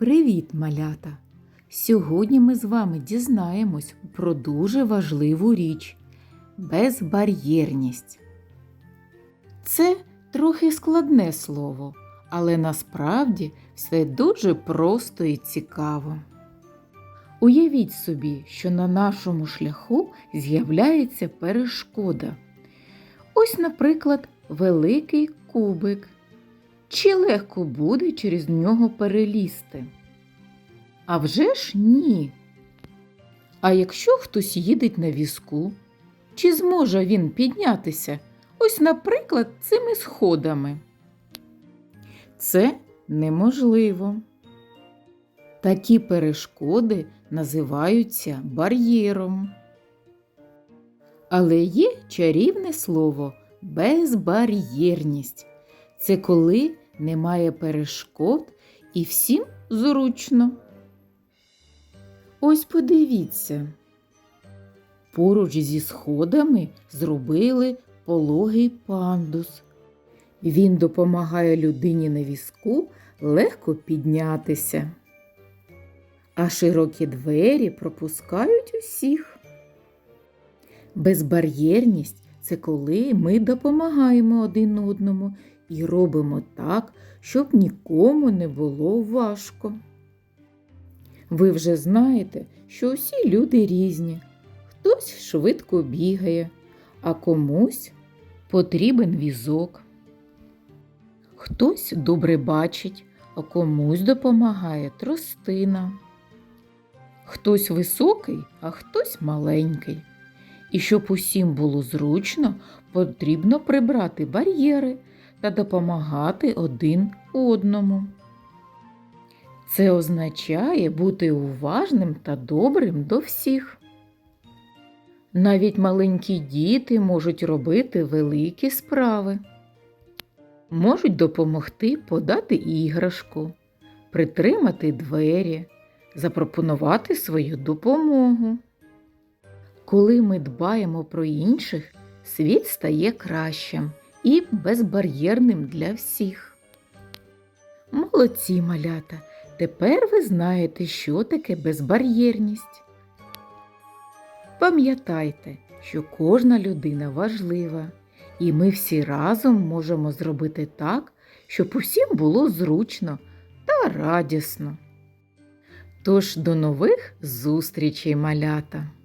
Привіт, малята! Сьогодні ми з вами дізнаємось про дуже важливу річ безбар'єрність. Це трохи складне слово, але насправді все дуже просто і цікаво. Уявіть собі, що на нашому шляху з'являється перешкода. Ось, наприклад, великий кубик. Чи легко буде через нього перелізти? А вже ж ні. А якщо хтось їде на візку, чи зможе він піднятися? Ось, наприклад, цими сходами? Це неможливо. Такі перешкоди називаються бар'єром. Але є чарівне слово безбар'єрність. Це коли немає перешкод і всім зручно. Ось подивіться. Поруч зі сходами зробили пологий пандус. Він допомагає людині на візку легко піднятися. А широкі двері пропускають усіх. Безбар'єрність це коли ми допомагаємо один одному і робимо так, щоб нікому не було важко. Ви вже знаєте, що усі люди різні. Хтось швидко бігає, а комусь потрібен візок. Хтось добре бачить, а комусь допомагає тростина. Хтось високий, а хтось маленький. І щоб усім було зручно, потрібно прибрати бар'єри та допомагати один одному. Це означає бути уважним та добрим до всіх. Навіть маленькі діти можуть робити великі справи, можуть допомогти подати іграшку, притримати двері, запропонувати свою допомогу. Коли ми дбаємо про інших, світ стає кращим і безбар'єрним для всіх. Молодці малята! Тепер ви знаєте, що таке безбар'єрність. Пам'ятайте, що кожна людина важлива, і ми всі разом можемо зробити так, щоб усім було зручно та радісно. Тож до нових зустрічей, малята!